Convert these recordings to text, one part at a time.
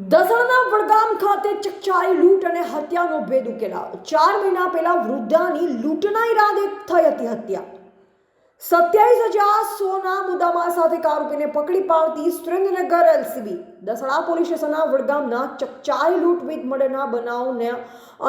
દસણના વડગામ ખાતે ચકચારી લૂંટ અને હત્યાનો ભેદ ઉકેલાયો. ચાર મહિના પહેલા વૃદ્ધાની લૂંટના ઈરાદે થઈ હતી હત્યા. સત્યાવીસ હજાર સોના મુદ્દામાં સાથે આરોપીને પકડી પાડતી સુરેન્દ્રનગર એલસીબી. દસણા પોલીસ સ્ટેશનના વડગામના ચકચારી લૂંટ વિથ મર્ડરના બનાવને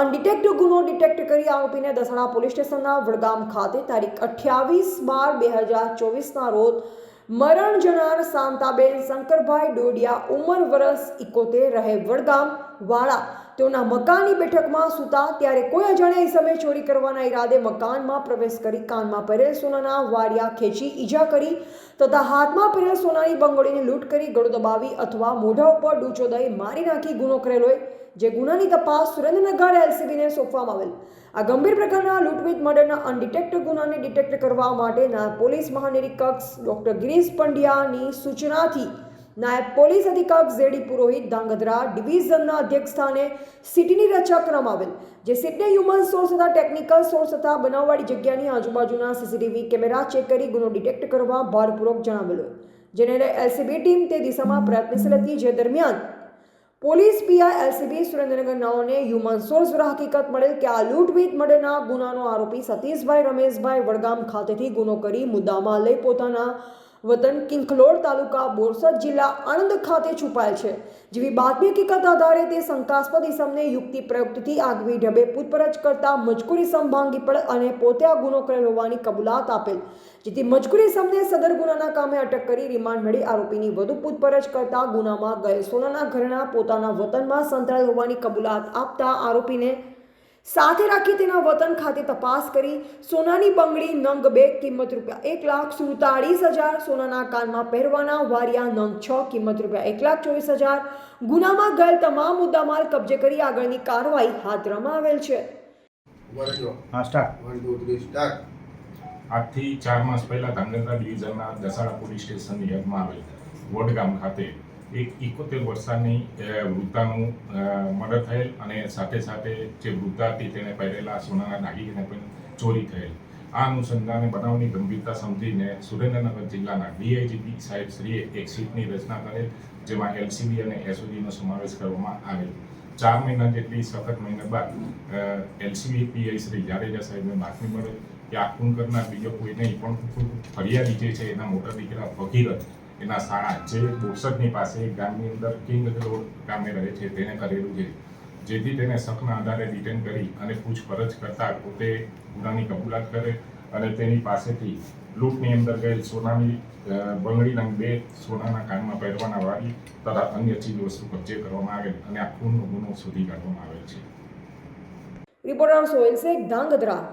અનડિટેક્ટ ગુનો ડિટેક્ટ કરી આરોપીને દસણા પોલીસ સ્ટેશનના વડગામ ખાતે તારીખ અઠ્યાવીસ બાર બે હજાર ચોવીસના રોજ મરણ જનાર શાંતાબેન શંકરભાઈ ડોડિયા ઉંમર વરસ ઇકોતેર રહે વડગામ વાળા તેઓના મકાનની બેઠકમાં સૂતા ત્યારે કોઈ અજાણ્યા ઈસમે ચોરી કરવાના ઈરાદે મકાનમાં પ્રવેશ કરી કાનમાં પહેરેલ સોનાના વાડિયા ખેંચી ઈજા કરી તથા હાથમાં પહેરેલ સોનાની બંગડીને લૂંટ કરી ગળો દબાવી અથવા મોઢા ઉપર ડૂચો દઈ મારી નાખી ગુનો કરેલો હોય જે ગુનાની તપાસ સુરેન્દ્રનગર એલસીબીને સોંપવામાં આવેલ. આ ગંભીર પ્રકારના લૂંટવીટ મર્ડરના અનડિટેક્ટ ગુનાને ડિટેક્ટ કરવા માટેના પોલીસ મહાનિરીક્ષક ડોક્ટર ગિરીશ પંડ્યાની સૂચનાથી નાયબ પોલીસ અધિક્ષક ઝેડી પુરોહિત ધાંગધ્રા ડિવિઝનના અધ્યક્ષ સ્થાને સિટીની રચના કરવામાં આવેલ, જે સિટીને હ્યુમન સોર્સ તથા ટેકનિકલ સોર્સ તથા બનાવવાળી જગ્યાની આજુબાજુના સીસીટીવી કેમેરા ચેક કરી ગુનો ડિટેક્ટ કરવા ભારપૂર્વક જણાવેલો જેને એલસીબી ટીમ તે દિશામાં પ્રયત્નશીલ હતી, જે દરમિયાન પોલીસ પીઆઈ એલસીબી સુરેન્દ્રનગર નવને હ્યુમન સોર્સ દ્વારા હકીકત મળેલ કે આ લૂંટ વિથ મર્ડરના ગુનાનો આરોપી સતીશભાઈ રમેશભાઈ વડગામ ખાતેથી ગુનો કરી મુદ્દામાં લઈ પોતાના વતન કિંખલોડ તાલુકા બોરસદ જિલ્લા આણંદ ખાતે છુપાયેલ છે. જેવી બાતમી હકીકત આધારે તે શંકાસ્પદ ઇસમને યુક્તિ પ્રયુક્તિથી આગવી ઢબે પૂછપરછ કરતા મજકૂર ઇસમ ભાંગી પડે અને પોતે આ ગુનો કરેલ હોવાની કબૂલાત આપેલ. જેથી મજકૂરી સમને સદર ગુનાના કામે અટક કરી રિમાન્ડ મળી આરોપીની વધુ પૂછપરછ કરતા ગુનામાં ગયે સોનાના ઘરેણા પોતાના વતનમાં સંતળાયેલ હોવાની કબૂલાત આપતા આરોપીને સાથે રાખી તેના વતન ખાતે તપાસ કરી સોનાની બંગડી નંગ બે કિંમત રૂપિયા એક લાખ સુડતાળીસ હજાર સોનાના કાનમાં પહેરવાના વારિયા નંગ છ કિંમત રૂપિયા એક લાખ ચોવીસ હજાર. ગુનામાં ગયેલ તમામ મુદ્દામાલ કબજે કરી આગળની કાર્યવાહી હાથ ધરવામાં આવેલ છે. આજથી ચાર માસ પહેલા ધાંગધ્રા ડિવિઝનના દસાડા પોલીસ સ્ટેશનની યાદમાં આવેલ વડગામ ખાતે એક ઇકોતેર વર્ષની વૃદ્ધાનું મર્ડર થયેલ અને સાથે સાથે જે વૃદ્ધા હતી તેણે પહેરેલા સોનાના દાગીને પણ ચોરી થયેલ. આ અનુસંધાને બનાવની ગંભીરતા સમજીને સુરેન્દ્રનગર જિલ્લાના ડીઆઈજીપી સાહેબ શ્રીએ એક સીટની રચના કરેલ, જેમાં એલસીબી અને એસઓજીનો સમાવેશ કરવામાં આવેલ. ચાર મહિના જેટલી સખત મહિના બાદ એલસીબી પીઆઈ શ્રી જાડેજા સાહેબને બાતમી મળે કે આ ખૂન કરનાર બીજો કોઈ નહીં, પણ ફરિયાદી જે છે, એના મોટા દીકરા ભગીરથ એના શાળા જે બોરસદની પાસે ગામની અંદર કિંગ રોડ ગામે રહે છે, તેને કરેલું છે. જેથી તેને શકના આધારે ડિટેન કરી અને પૂછપરછ કરતા પોતે ગુનાની કબૂલાત કરે અને તેની પાસેથી લૂંટની અંદર ગયેલ સોનાની બંગડીના બે સોનાના કાનમાં પહેરવાના વાળી તથા અન્ય ચીજ વસ્તુ કબજે કરવામાં આવેલ અને આ ખૂનનો ગુનો શોધી કાઢવામાં આવેલ છે. રિપોર્ટર સોહેલ શેખ ધાંગધ્રા.